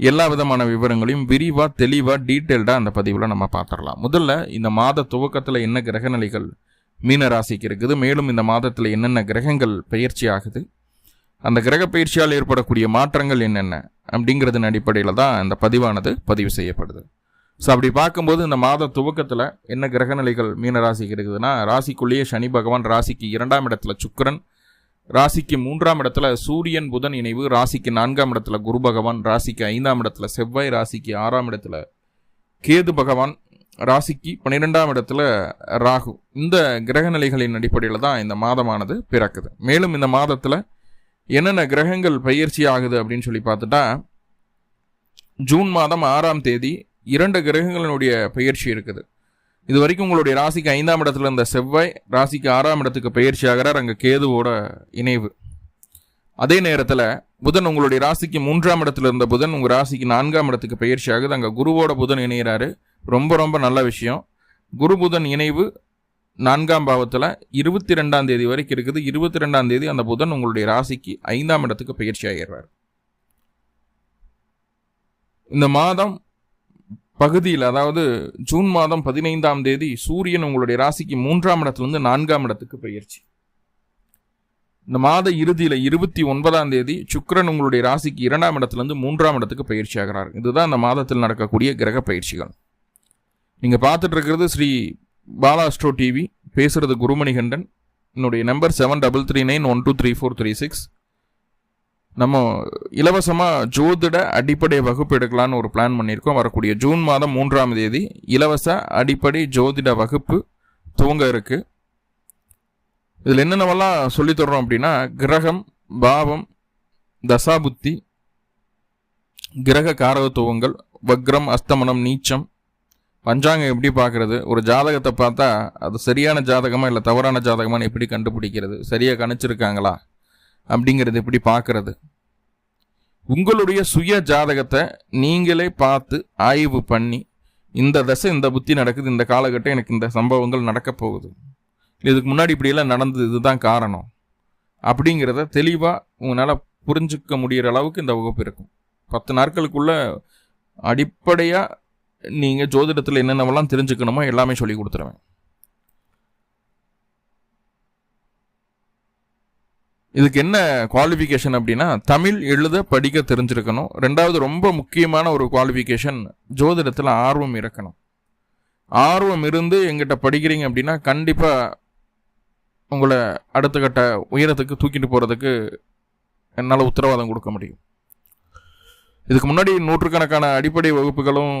எல்லா விதமான விவரங்களையும் விரிவாக தெளிவாக டீட்டெயில்டாக அந்த பதிவில் நம்ம பார்த்துடலாம் முதல்ல இந்த மாத துவக்கத்தில் என்ன கிரகநிலைகள் மீன ராசிக்கு இருக்குது மேலும் இந்த மாதத்தில் என்னென்ன கிரகங்கள் பயிற்சி ஆகுது அந்த கிரக பயிற்சியால் ஏற்படக்கூடிய மாற்றங்கள் என்னென்ன அப்படிங்கிறதன் அடிப்படையில் தான் இந்த பதிவானது பதிவு செய்யப்படுது. ஸோ அப்படி பார்க்கும்போது இந்த மாத துவக்கத்தில் என்ன கிரகநிலைகள் மீன ராசிக்கு இருக்குதுன்னா ராசிக்குள்ளேயே சனி பகவான் ராசிக்கு இரண்டாம் இடத்துல சுக்கரன் ராசிக்கு மூன்றாம் இடத்துல சூரியன் புதன் இணைவு. ராசிக்கு நான்காம் இடத்துல குரு பகவான். ராசிக்கு ஐந்தாம் இடத்துல செவ்வாய். ராசிக்கு ஆறாம் இடத்துல கேது பகவான். ராசிக்கு பன்னிரெண்டாம் இடத்துல ராகு. இந்த கிரக நிலைகளின் அடிப்படையில் தான் இந்த மாதமானது பிறக்குது. மேலும் இந்த மாதத்தில் என்னென்ன கிரகங்கள் பயிற்சி ஆகுது அப்படின்னு சொல்லி பார்த்துட்டா ஜூன் மாதம் ஆறாம் தேதி இரண்டு கிரகங்களினுடைய பயிற்சி இருக்குது. இது வரைக்கும் உங்களுடைய ராசிக்கு ஐந்தாம் இடத்துல இருந்த செவ்வாய் ராசிக்கு ஆறாம் இடத்துக்கு பயிற்சி ஆகிறார் அங்கே கேதுவோட இணைவு. அதே நேரத்தில் புதன் உங்களுடைய ராசிக்கு மூன்றாம் இடத்துல இருந்த புதன் உங்கள் ராசிக்கு நான்காம் இடத்துக்கு பயிற்சி ஆகுது அங்கே குருவோட புதன் இணைகிறாரு ரொம்ப ரொம்ப நல்ல விஷயம். குரு புதன் இணைவு நான்காம் பாவத்தில் இருபத்தி ரெண்டாம் தேதி வரைக்கும் இருக்குது. இருபத்தி ரெண்டாம் தேதி அந்த புதன் உங்களுடைய ராசிக்கு ஐந்தாம் இடத்துக்கு பயிற்சி ஆகிறார் இந்த மாதம் பகுதியில் அதாவது ஜூன் மாதம் பதினைந்தாம் தேதி சூரியன் உங்களுடைய ராசிக்கு மூன்றாம் இடத்துலேருந்து நான்காம் இடத்துக்கு பயிற்சி இந்த மாத இறுதியில் இருபத்தி ஒன்பதாம் தேதி சுக்கரன் உங்களுடைய ராசிக்கு இரண்டாம் இடத்துலேருந்து மூன்றாம் இடத்துக்கு பயிற்சி ஆகிறார். இதுதான் இந்த மாதத்தில் நடக்கக்கூடிய கிரக பயிற்சிகள். நீங்கள் பார்த்துட்டு இருக்கிறது ஸ்ரீ பாலாஸ்ட்ரோ டிவி பேசுகிறது குருமணிகண்டன். என்னுடைய number seven double three nine one two three four three six நம்ம இலவசமாக ஜோதிட அடிப்படை வகுப்பு எடுக்கலான்னு ஒரு பிளான் பண்ணியிருக்கோம். வரக்கூடிய ஜூன் மாதம் மூன்றாம் தேதி இலவச அடிப்படை ஜோதிட வகுப்பு துவங்க இருக்கு. இதில் என்னென்னவெல்லாம் சொல்லித்தர்றோம் அப்படின்னா கிரகம் பாவம் தசாபுத்தி கிரக காரகத்துவங்கள் வக்ரம் அஸ்தமனம் நீச்சம். பஞ்சாங்கம் எப்படி பார்க்குறது? ஒரு ஜாதகத்தை பார்த்தா அது சரியான ஜாதகமாக இல்லை தவறான ஜாதகமான்னு எப்படி கண்டுபிடிக்கிறது? சரியாக கணிச்சிருக்காங்களா? அப்படிங்கிறது எப்படி பார்க்கறது? உங்களுடைய சுய ஜாதகத்தை நீங்களே பார்த்து ஆய்வு பண்ணி இந்த தசை இந்த புத்தி நடக்குது இந்த காலகட்டம் எனக்கு இந்த சம்பவங்கள் நடக்க போகுது. இதுக்கு முன்னாடி இப்படியெல்லாம் நடந்தது இதுதான் காரணம். அப்படிங்கிறத தெளிவாக உங்களால் புரிஞ்சுக்க முடிகிற அளவுக்கு இந்த வகுப்பு இருக்கும். பத்து நாட்களுக்குள்ள அடிப்படையாக நீங்கள் ஜோதிடத்தில் என்னென்னவெல்லாம் தெரிஞ்சுக்கணுமோ எல்லாமே சொல்லி கொடுத்துருவேன். இதுக்கு என்ன குவாலிஃபிகேஷன் அப்படின்னா தமிழ் எழுத படிக்க தெரிஞ்சிருக்கணும். ரெண்டாவது ரொம்ப முக்கியமான ஒரு குவாலிஃபிகேஷன் ஜோதிடத்தில் ஆர்வம் இருக்கணும் ஆர்வம் இருந்து எங்கிட்ட படிக்கிறீங்க அப்படின்னா கண்டிப்பாக உங்களை அடுத்த கட்ட உயரத்துக்கு தூக்கிட்டு போகிறதுக்கு என்னால் உத்தரவாதம் கொடுக்க முடியும். இதுக்கு முன்னாடி நூற்றுக்கணக்கான அடிப்படை வகுப்புகளும்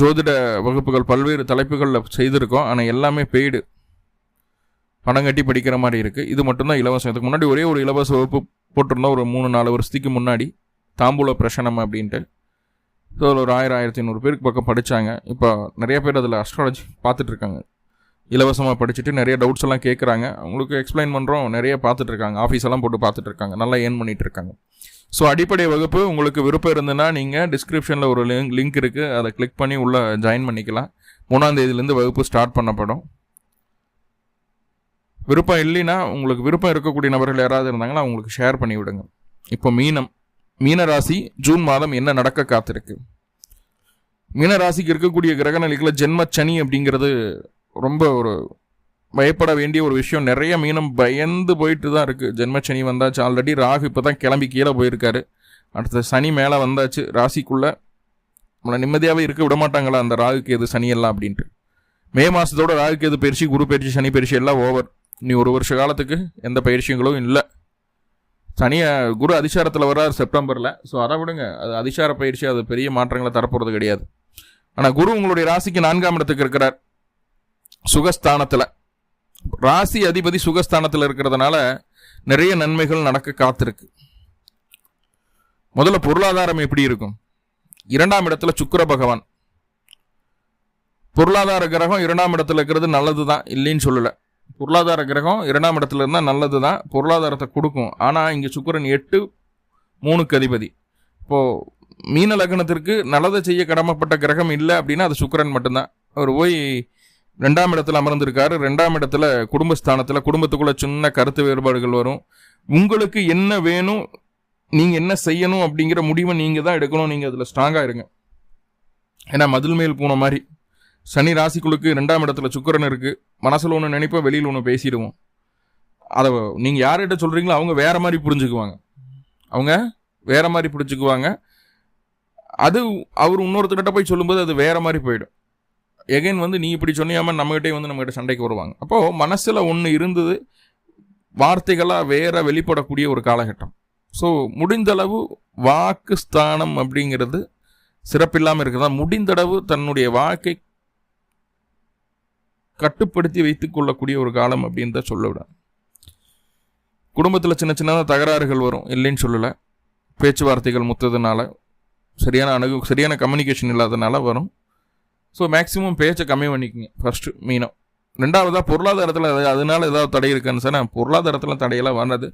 ஜோதிட வகுப்புகள் பல்வேறு தலைப்புகளில் செய்திருக்கோம். ஆனால் எல்லாமே பெய்டு பணம் கட்டி படிக்கிற மாதிரி இருக்குது இது மட்டும்தான் இலவசம். இதுக்கு முன்னாடி ஒரே ஒரு இலவச வகுப்பு போட்டிருந்தோம். ஒரு மூணு நாலு வருஷத்துக்கு முன்னாடி. தாம்பூல பிரசனம் அப்படின்ட்டு. ஸோ அதில் ஒரு ஆயிரம் ஆயிரத்தி ஐநூறு பேருக்கு பக்கம் படித்தாங்க இப்போ நிறைய பேர் அதில் அஸ்ட்ராலஜி பார்த்துட்ருக்காங்க. இலவசமாக படிச்சுட்டு நிறைய டவுட்ஸ் எல்லாம் கேட்குறாங்க அவங்களுக்கு எக்ஸ்பிளைன் பண்ணுறோம் நிறைய பார்த்துட்ருக்காங்க. ஆஃபீஸ் எல்லாம் போட்டு பார்த்துட்ருக்காங்க. நல்லா ஏர்ன் பண்ணிட்டு இருக்காங்க ஸோ அடிப்படை வகுப்பு உங்களுக்கு விருப்பம் இருந்ததுன்னா நீங்கள் டிஸ்கிரிப்ஷனில் ஒரு லிங்க் லிங்க் இருக்குது அதை கிளிக் பண்ணி உள்ளே ஜாயின் பண்ணிக்கலாம். மூணாந்தேதியிலேருந்து வகுப்பு ஸ்டார்ட் பண்ணப்படும். விருப்பம் இல்லைன்னா உங்களுக்கு விருப்பம் இருக்கக்கூடிய நபர்கள் யாராவது இருந்தாங்கன்னா அவங்களுக்கு ஷேர் பண்ணி விடுங்க. இப்போ மீனம் மீனராசி ஜூன் மாதம் என்ன நடக்க காத்திருக்கு? மீனராசிக்கு இருக்கக்கூடிய கிரக நிலைகளில் ஜென்ம சனி அப்படிங்கிறது ரொம்ப ஒரு பயப்பட வேண்டிய ஒரு விஷயம். நிறைய மீனம் பயந்து போயிட்டு தான் இருக்குது ஜென்மச்சனி வந்தாச்சு. ஆல்ரெடி ராகு இப்போ தான் கிளம்பி கீழே போயிருக்காரு. அடுத்த சனி மேலே வந்தாச்சு. ராசிக்குள்ளே நம்மளை நிம்மதியாகவே இருக்க விட மாட்டாங்களா அந்த ராகுக்கு எது சனி எல்லாம் அப்படின்ட்டு. மே மாதத்தோட ராகுக்கு எது பயிற்சி குரு பயிற்சி சனி பயிற்சி எல்லாம் ஓவர் நீ ஒரு வருஷ காலத்துக்கு எந்த பயிற்சிகளும் இல்லை. சனியை குரு அதிசாரத்தில் வர்றார் செப்டம்பரில். ஸோ அதை விடுங்க. அது அதிசார பயிற்சி அது பெரிய மாற்றங்களை தரப்போகிறது கிடையாது. ஆனால் குரு உங்களுடைய ராசிக்கு நான்காம் இடத்துக்கு இருக்கிறார். சுகஸ்தானத்தில். ராசி அதிபதி சுகஸ்தானத்தில் இருக்கிறதுனால நிறைய நன்மைகள் நடக்க காத்திருக்கு. முதல்ல பொருளாதாரம் எப்படி இருக்கும்? இரண்டாம் இடத்துல சுக்கர பகவான். பொருளாதார கிரகம் இரண்டாம் இடத்துல இருக்கிறது நல்லது தான் இல்லைன்னு சொல்லலை. பொருளாதார கிரகம் இரண்டாம் இடத்துல இருந்தால் நல்லது தான் பொருளாதாரத்தை கொடுக்கும். ஆனால் இங்கே சுக்கிரன் எட்டு மூணுக்கு அதிபதி. இப்போது மீன லக்னத்திற்கு நல்லதை செய்ய கடமைப்பட்ட கிரகம் இல்லை அப்படின்னா அது சுக்கிரன் மட்டும்தான். அவர் போய் ரெண்டாம் இடத்துல அமர்ந்திருக்காரு. ரெண்டாம் இடத்துல குடும்பஸ்தானத்தில் குடும்பத்துக்குள்ளே சின்ன கருத்து வேறுபாடுகள் வரும். உங்களுக்கு என்ன வேணும் நீங்கள் என்ன செய்யணும் அப்படிங்கிற முடிவை நீங்கள் தான் எடுக்கணும். நீங்கள் அதில் ஸ்ட்ராங்காக இருங்க. ஏன்னா மதில் மேல் போன மாதிரி. சனி ராசிக்குழுக்கு ரெண்டாம் இடத்துல சுக்கரன் இருக்குது மனசில் ஒன்று நினைப்போம் வெளியில் ஒன்று பேசிடுவோம். அதை நீங்கள் யார்கிட்ட சொல்கிறீங்களோ அவங்க வேறு மாதிரி புரிஞ்சுக்குவாங்க. அவங்க வேற மாதிரி புரிஞ்சுக்குவாங்க. அது அவர் இன்னொருத்தர்கிட்ட போய் சொல்லும்போது அது வேற மாதிரி போயிடும். எகைன் வந்து நீ இப்படி சொன்னியாமல் நம்மகிட்டே வந்து நம்மகிட்ட சண்டைக்கு வருவாங்க. அப்போது மனசில் ஒன்று இருந்தது வார்த்தைகளாக வேற வெளிப்படக்கூடிய ஒரு காலகட்டம். ஸோ முடிந்தளவு வாக்கு ஸ்தானம் அப்படிங்கிறது சிறப்பில்லாமல் இருக்குதா முடிந்தளவு தன்னுடைய வாக்கை கட்டுப்படுத்தி வைத்துக் கொள்ளக்கூடிய ஒரு காலம் அப்படின்னு தான் சொல்ல விட குடும்பத்தில் சின்ன சின்னதாக தகராறுகள் வரும் இல்லைன்னு சொல்லலை. பேச்சுவார்த்தைகள் முத்ததுனால சரியான அணுகு சரியான கம்யூனிகேஷன் இல்லாதனால வரும். ஸோ மேக்ஸிமம் பேச்சை கம்மி பண்ணிக்கோங்க ஃபஸ்ட்டு மீனம். ரெண்டாவதாக பொருளாதாரத்தில் அதனால ஏதாவது தடை இருக்குன்னு சார் பொருளாதாரத்தில் தடையெல்லாம் வர்றது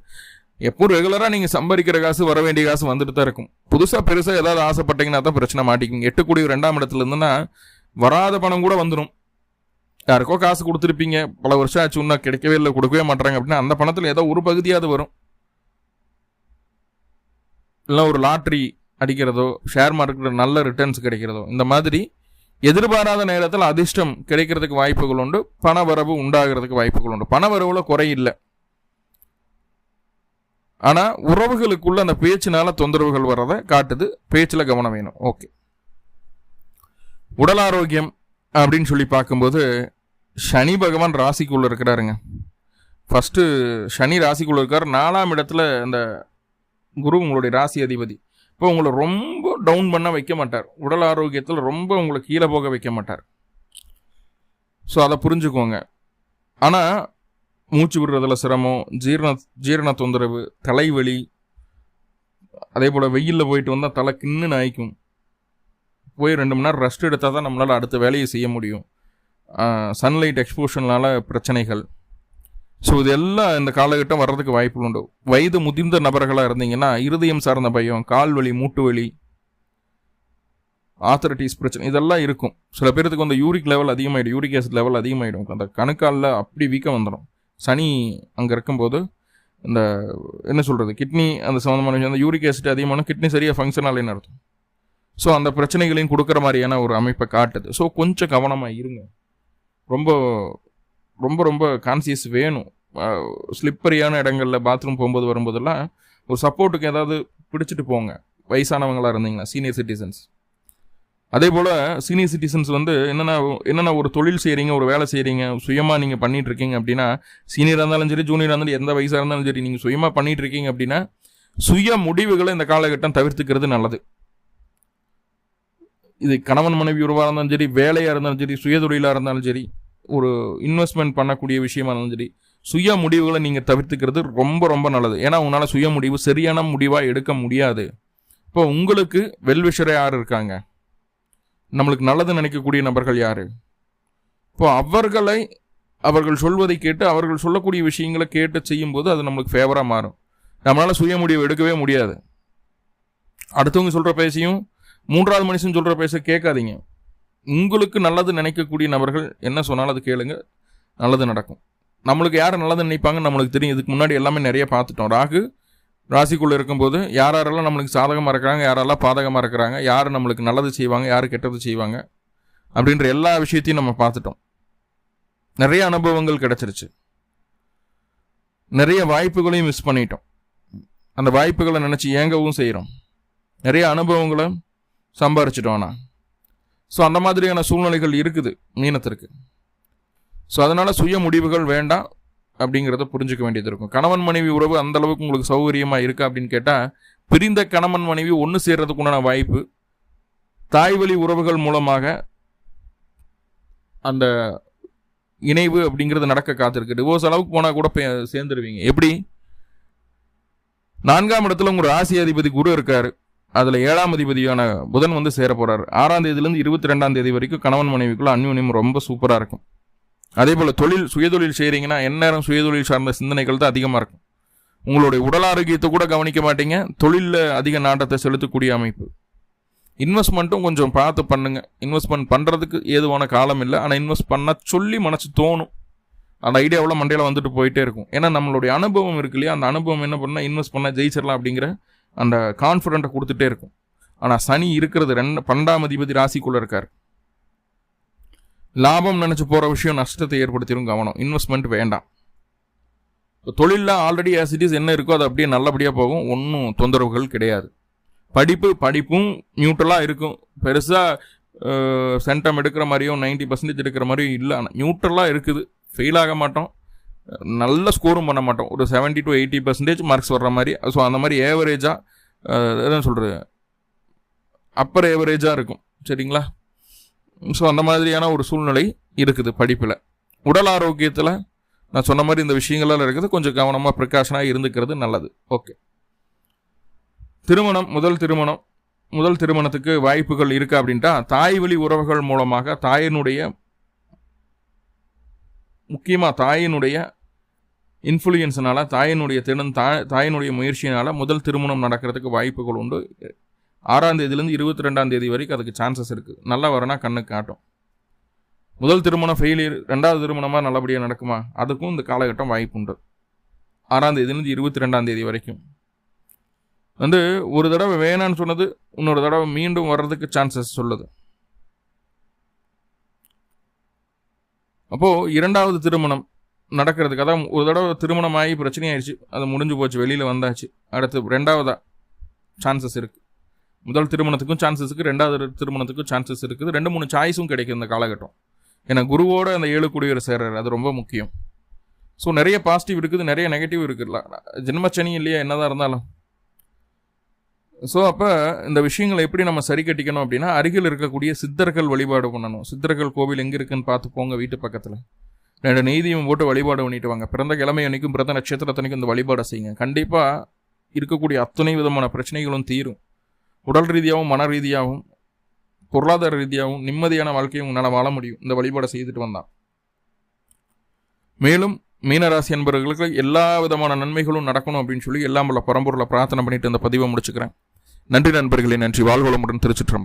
எப்போ ரெகுலராக நீங்கள் சம்பாதிக்கிற காசு வர வேண்டிய காசு வந்துட்டு தான் இருக்கும். புதுசாக பெருசாக ஏதாவது ஆசைப்பட்டீங்கன்னா தான் பிரச்சனை மாட்டிக்கிங்க. எட்டு கோடி ரெண்டாம் இடத்துல இருந்துன்னா வராத பணம் கூட வந்துடும் யாருக்கோ காசு கொடுத்துருப்பீங்க. பல வருஷம் ஆச்சு இன்னும் கிடைக்கவே இல்லை கொடுக்கவே மாட்டாங்க அப்படின்னா அந்த பணத்தில் ஏதோ ஒரு பகுதியாவது வரும். இல்லை ஒரு லாட்ரி அடிக்கிறதோ ஷேர் மார்க்கெட்டில் நல்ல ரிட்டர்ன்ஸ் கிடைக்கிறதோ இந்த மாதிரி எதிர்பாராத நேரத்தில் அதிர்ஷ்டம் கிடைக்கிறதுக்கு வாய்ப்புகள் உண்டு பண வரவு உண்டாகிறதுக்கு வாய்ப்புகள் உண்டு. பண வரவுல குறையில்லை ஆனால் உறவுகளுக்குள்ள அந்த பேச்சினால தொந்தரவுகள் வர்றதை காட்டுது. பேச்சில் கவனம் வேணும். ஓகே உடல் ஆரோக்கியம் அப்படின்னு சொல்லி பார்க்கும்போது சனி பகவான் ராசிக்குள்ளே இருக்கிறாருங்க. ஃபஸ்ட்டு சனி ராசிக்குள்ளே இருக்கார். நாலாம் இடத்துல அந்த குரு உங்களுடைய ராசி அதிபதி. இப்போ உங்களை ரொம்ப டவுன் பண்ண வைக்க மாட்டார். உடல் ஆரோக்கியத்தில் ரொம்ப உங்களை கீழே போக வைக்க மாட்டார். ஸோ அதை புரிஞ்சுக்கோங்க. ஆனால் மூச்சு விடுறதுல சிரமம் ஜீரண ஜீரண தொந்தரவு தலைவலி அதே போல் வெயிலில் போயிட்டு வந்தால் தலை கின்னு நாய்க்கும் போய் ரெண்டு மணி நேரம் ரெஸ்ட் எடுத்தால் தான் நம்மளால் அடுத்த வேலையை செய்ய முடியும். சன்லைட் எக்ஸ்போஷனால பிரச்சனைகள். ஸோ இது எல்லாம் இந்த காலகட்டம் வர்றதுக்கு வாய்ப்புகள் உண்டு. வயது முதிர்ந்த நபர்களாக இருந்தீங்கன்னா இருதயம் சார்ந்த பயம் கால் வலி மூட்டு வலி ஆத்தரிட்டிஸ் பிரச்சனை இதெல்லாம் இருக்கும். சில பேருக்கு வந்து யூரிக் லெவல் அதிகமாகிடும் யூரிக் ஆசிட் லெவல் அதிகமாகிடும் அந்த கணுக்காலில் அப்படி வீக்கம் வந்துடும். சனி அங்கே இருக்கும்போது இந்த என்ன சொல்கிறது கிட்னி அந்த சம்மந்தமான விஷயம் அந்த யூரிக் ஆசிட் அதிகமான கிட்னி சரியாக ஃபங்க்ஷன் ஆகலைன்னு அர்த்தம். ஸோ அந்த பிரச்சனைகளையும் கொடுக்குற மாதிரியான ஒரு அமைப்பை காட்டுது. ஸோ கொஞ்சம் கவனமாக இருங்க. ரொம்ப ரொம்ப ரொம்ப கான்சியஸ் வேணும். ஸ்லிப்பரியான இடங்களில் பாத்ரூம் போகும்போது வரும்போதெல்லாம் ஒரு சப்போர்ட்டுக்கு ஏதாவது பிடிச்சிட்டு போங்க. வயசானவங்களாக இருந்தீங்கன்னா சீனியர் சிட்டிசன்ஸ் அதே போல் சீனியர் சிட்டிசன்ஸ் வந்து என்னென்ன என்னென்ன ஒரு தொழில் செய்கிறீங்க ஒரு வேலை செய்கிறீங்க சுயமாக நீங்கள் பண்ணிகிட்ருக்கீங்க இருக்கீங்க அப்படின்னா சீனியராக இருந்தாலும் சரி ஜூனியராக இருந்தாலும் எந்த வயசாக இருந்தாலும் சரி நீங்கள் சுயமாக பண்ணிகிட்டு இருக்கீங்க அப்படின்னா சுய முடிவுகளை இந்த காலகட்டம் தவிர்த்துக்கிறது நல்லது. இது கணவன் மனைவி உருவாக இருந்தாலும் சரி வேலையாக இருந்தாலும் சரி சுயதொழிலாக இருந்தாலும் சரி ஒரு இன்வெஸ்ட்மெண்ட் பண்ணக்கூடிய விஷயமா இருந்தாலும் சரி சுய முடிவுகளை நீங்கள் தவிர்த்துக்கிறது ரொம்ப ரொம்ப நல்லது. ஏன்னா உங்களால் சுய முடிவு சரியான முடிவாக எடுக்க முடியாது. இப்போ உங்களுக்கு வெல்விஷரே யார் இருக்காங்க? நம்மளுக்கு நல்லது நினைக்கக்கூடிய நபர்கள் யார்? இப்போ அவர்களை அவர்கள் சொல்வதை கேட்டு அவர்கள் சொல்லக்கூடிய விஷயங்களை கேட்டு செய்யும்போது அது நம்மளுக்கு ஃபேவராக மாறும். நம்மளால் சுய முடிவு எடுக்கவே முடியாது. அடுத்தவங்க சொல்கிற பேசியும் மூன்றாவது மனுஷன் சொல்கிற பேச கேட்காதீங்க. உங்களுக்கு நல்லது நினைக்கக்கூடிய நபர்கள் என்ன சொன்னாலும் அது கேளுங்க. நல்லது நடக்கும். நம்மளுக்கு யார் நல்லது நினைப்பாங்கன்னு நம்மளுக்கு தெரியும். இதுக்கு முன்னாடி எல்லாமே நிறைய பார்த்துட்டோம். ராகு ராசிக்குள்ளே இருக்கும்போது யார் யாரெல்லாம் நம்மளுக்கு சாதகமாக இருக்கிறாங்க யாரெல்லாம் பாதகமாக இருக்கிறாங்க யார் நம்மளுக்கு நல்லது செய்வாங்க யார் கெட்டது செய்வாங்க அப்படின்ற எல்லா விஷயத்தையும் நம்ம பார்த்துட்டோம். நிறைய அனுபவங்கள் கிடச்சிருச்சு. நிறைய வாய்ப்புகளையும் மிஸ் பண்ணிட்டோம். அந்த வாய்ப்புகளை நினச்சி ஏங்கவும் செய்கிறோம் நிறைய அனுபவங்களை சம்பாரிச்சிட்டோம் ஸோ அந்த மாதிரியான சூழ்நிலைகள் இருக்குது மீனத்திற்கு. ஸோ அதனால் சுய முடிவுகள் வேண்டாம் அப்படிங்கிறத புரிஞ்சுக்க வேண்டியது இருக்கும். கணவன் மனைவி உறவு அந்த அளவுக்கு உங்களுக்கு சௌகரியமாக இருக்கா அப்படின்னு கேட்டால் பிரிந்த கணவன் மனைவி ஒன்று சேர்கிறதுக்குண்டான வாய்ப்பு தாய்வழி உறவுகள் மூலமாக அந்த இணைவு அப்படிங்கிறது நடக்க காத்திருக்கு. டிவோர்ஸ் அளவுக்கு போனால் கூட சேர்ந்துருவீங்க. எப்படி? நான்காம் இடத்துல உங்கள் ராசி அதிபதி குரு இருக்காரு. அதில் ஏழாம் அதிபதியான புதன் வந்து சேர போகிறார் ஆறாம் தேதியிலேருந்து இருபத்தி ரெண்டாம் தேதி வரைக்கும் கணவன் மனைவிக்குள்ள அந்யூன்யம் ரொம்ப சூப்பராக இருக்கும். அதே போல் தொழில் சுயதொழில் செய்கிறீங்கன்னா எந்நேரம் சுயதொழில் சார்ந்த சிந்தனைகள் தான் அதிகமாக இருக்கும். உங்களுடைய உடல் ஆரோக்கியத்தை கூட கவனிக்க மாட்டீங்க. தொழிலில் அதிக நாட்டத்தை செலுத்தக்கூடிய அமைப்பு. இன்வெஸ்ட்மெண்ட்டும் கொஞ்சம் பார்த்து பண்ணுங்க. இன்வெஸ்ட்மெண்ட் பண்ணுறதுக்கு ஏதுவான காலம் இல்லை. ஆனால் இன்வெஸ்ட் பண்ண சொல்லி மனசு தோணும். அந்த ஐடியாவில் மண்டையில் வந்துட்டு போயிட்டே இருக்கும். ஏன்னா நம்மளுடைய அனுபவம் இருக்கு இல்லையா? அந்த அனுபவம் என்ன பண்ணால் இன்வெஸ்ட் பண்ணால் ஜெயிச்சிடலாம் அப்படிங்கிற அந்த கான்ஃபிடென்ட்டை கொடுத்துட்டே இருக்கும். ஆனால் சனி இருக்கிறது ரெண்டு பன்னெண்டாம் அதிபதி ராசிக்குள்ளே இருக்கார். லாபம் நினச்சி போகிற விஷயம் நஷ்டத்தை ஏற்படுத்திடும் கவனம். இன்வெஸ்ட்மெண்ட் வேண்டாம். தொழிலில் ஆல்ரெடி ஆசிட்டிஸ் என்ன இருக்கோ அது அப்படியே நல்லபடியாக போகும். ஒன்றும் தொந்தரவுகள் கிடையாது. படிப்பு படிப்பும் நியூட்ரலாக இருக்கும். பெருசாக சென்டம் எடுக்கிற மாதிரியும் நைன்டி பர்சன்டேஜ் எடுக்கிற மாதிரியும் இல்லை. ஆனால் நியூட்ரலாக இருக்குது. ஃபெயில் ஆக மாட்டோம். நல்ல ஸ்கோரும் பண்ண மாட்டோம். ஒரு seventy to eighty percentage marks வர்ற மாதிரி. ஸோ அந்த மாதிரி ஏவரேஜாக என்ன சொல்கிறது அப்பர் ஏவரேஜாக இருக்கும். சரிங்களா? ஸோ அந்த மாதிரியான ஒரு சூழ்நிலை இருக்குது படிப்பில். உடல் ஆரோக்கியத்தில் நான் சொன்ன மாதிரி இந்த விஷயங்கள்லாம் இருக்குது கொஞ்சம் கவனமாக ப்ரிகாஷனாக இருந்துக்கிறது நல்லது. ஓகே திருமணம் முதல் திருமணம். முதல் திருமணத்துக்கு வாய்ப்புகள் இருக்கா அப்படின்ட்டா தாய் வழி உறவுகள் மூலமாக தாயினுடைய முக்கியமாக தாயினுடைய இன்ஃப்ளூயன்ஸ்னால தாயினுடைய திறன் தா தாயினுடைய முயற்சியினால் முதல் திருமணம் நடக்கிறதுக்கு வாய்ப்புகள் உண்டு. ஆறாம் தேதியிலேருந்து இருபத்தி ரெண்டாம் தேதி வரைக்கும் அதுக்கு சான்சஸ் இருக்குது நல்லா வரனா கண்ணுக்கு காட்டும். முதல் திருமணம் ஃபெயிலியர் ரெண்டாவது திருமணமாக நல்லபடியாக நடக்குமா? அதுக்கும் இந்த காலகட்டம் வாய்ப்பு உண்டு ஆறாம் தேதியிலேருந்து இருபத்தி ரெண்டாம் தேதி வரைக்கும். வந்து ஒரு தடவை வேணான்னு சொன்னது இன்னொரு தடவை மீண்டும் வர்றதுக்கு சான்சஸ் சொல்லுது. அப்போது இரண்டாவது திருமணம் நடக்கிறதுக்கு. அதான் ஒரு தடவை திருமணம் ஆகி பிரச்சனை அது முடிஞ்சு போச்சு. வெளியில் வந்தாச்சு. அடுத்து ரெண்டாவதா சான்சஸ் இருக்குது முதல் திருமணத்துக்கும் சான்சஸ் இருக்குது ரெண்டாவது திருமணத்துக்கும் சான்சஸ் இருக்குது. ரெண்டு மூணு சாய்ஸும் கிடைக்கும் இந்த காலகட்டம். ஏன்னா குருவோட அந்த ஏழு குடியரசு சேர்றார். அது ரொம்ப முக்கியம். ஸோ நிறைய பாசிட்டிவ் இருக்குது. நிறைய நெகட்டிவ் இருக்குல்ல ஜென்மச்சனி இல்லையா? என்னதான் இருந்தாலும். ஸோ அப்போ இந்த விஷயங்களை எப்படி நம்ம சரி கட்டிக்கணும் அப்படின்னா அருகில் இருக்கக்கூடிய சித்தர்கள் வழிபாடு பண்ணணும். சித்தர்கள் கோவில் எங்கே இருக்குன்னு பார்த்து போங்க வீட்டு பக்கத்தில். ரெண்டு நெய்தியும் போட்டு வழிபாடு பண்ணிட்டு வாங்க. பிறந்த கிழமை அன்னைக்கும் பிறந்த நட்சத்திரத்தனைக்கும் இந்த வழிபாடை செய்யுங்க. கண்டிப்பாக இருக்கக்கூடிய அத்தனை விதமான பிரச்சனைகளும் தீரும். உடல் ரீதியாகவும் மன ரீதியாகவும் பொருளாதார ரீதியாகவும் நிம்மதியான வாழ்க்கையும் உன்னால் வாழ முடியும். இந்த வழிபாடை செய்துட்டு வந்தான் மேலும் மீனராசி என்பவர்களுக்கு எல்லா விதமான நன்மைகளும் நடக்கணும் அப்படின்னு சொல்லி எல்லாம் உள்ள பரம்பொருளை பிரார்த்தனை பண்ணிட்டு இந்த பதிவை முடிச்சுக்கிறேன். நன்றி நண்பர்களே நன்றி. வாழ்வளமுடன் திருச்சிற்றம்பலம்.